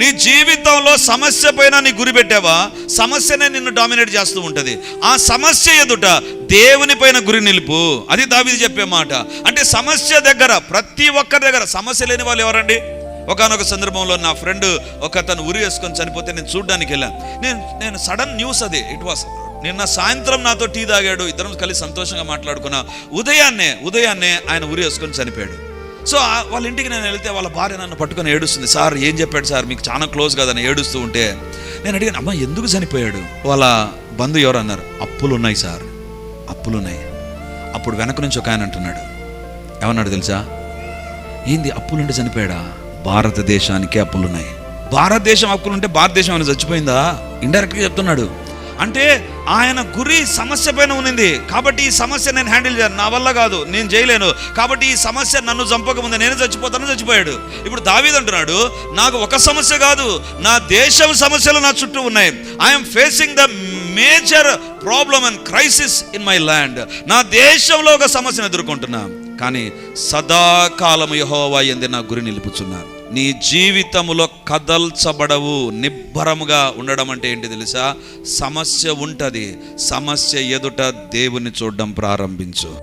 నీ జీవితంలో సమస్య పైన నీ గురి పెట్టావా? సమస్యనే నిన్ను డామినేట్ చేస్తూ ఉంటుంది. ఆ సమస్య ఎదుట దేవుని పైన గురి నిలుపు. అది దావిది చెప్పే మాట. అంటే సమస్య దగ్గర ప్రతి ఒక్కరి దగ్గర సమస్య లేని వాళ్ళు ఎవరండి? ఒకనొక సందర్భంలో నా ఫ్రెండ్ ఒక అతను ఉరి వేసుకొని చనిపోతే నేను చూడడానికి వెళ్ళాను. నేను నేను సడన్ న్యూస్ అది ఇట్ వాస్ నిన్న సాయంత్రం నాతో టీ తాగాడు ఇద్దరం కలిసి సంతోషంగా మాట్లాడుకున్నా ఉదయాన్నే ఉదయాన్నే ఆయన ఉరి వేసుకొని చనిపోయాడు. సో వాళ్ళ ఇంటికి నేను వెళ్తే వాళ్ళ భార్య నన్ను పట్టుకొని ఏడుస్తుంది. సార్ ఏం చెప్పాడు సార్? మీకు చాలా క్లోజ్ కదని ఏడుస్తూ ఉంటే నేను అడిగాను అమ్మ ఎందుకు చనిపోయాడు? వాళ్ళ బంధు ఎవరు అన్నారు అప్పులు ఉన్నాయి సార్ అప్పులు ఉన్నాయి అప్పుడు వెనక నుంచి ఒక ఆయన అంటున్నాడు. ఏమన్నాడు తెలుసా? ఏంది అప్పులుంటే చనిపోయాడా? భారతదేశానికే అప్పులున్నాయి. భారతదేశం అప్పులుంటే భారతదేశం అని చచ్చిపోయిందా? ఇండైరెక్ట్గా చెప్తున్నాడు. అంటే ఆయన గురి సమస్య పైన ఉన్నింది. కాబట్టి ఈ సమస్య నేను హ్యాండిల్ చేయను నా వల్ల కాదు నేను చేయలేను. కాబట్టి ఈ సమస్య నన్ను చంపకముందు నేను చచ్చిపోతాను చచ్చిపోయాడు. ఇప్పుడు దావీద్ అంటున్నాడు నాకు ఒక సమస్య కాదు నా దేశం సమస్యలు నా చుట్టూ ఉన్నాయి. I'm facing the major problem and crisis in my land నా దేశంలో ఒక సమస్యను ఎదుర్కొంటున్నా. కానీ సదాకాలం యహోవా ఎందు నా గురి నిలుపుచున్నాను నీ జీవితములో కదల్చబడవు నిబ్బరముగా ఉండడం అంటే ఏంటి తెలుసా? సమస్య ఉంటుంది. సమస్య ఎదుట దేవుని చూడడం ప్రారంభించు.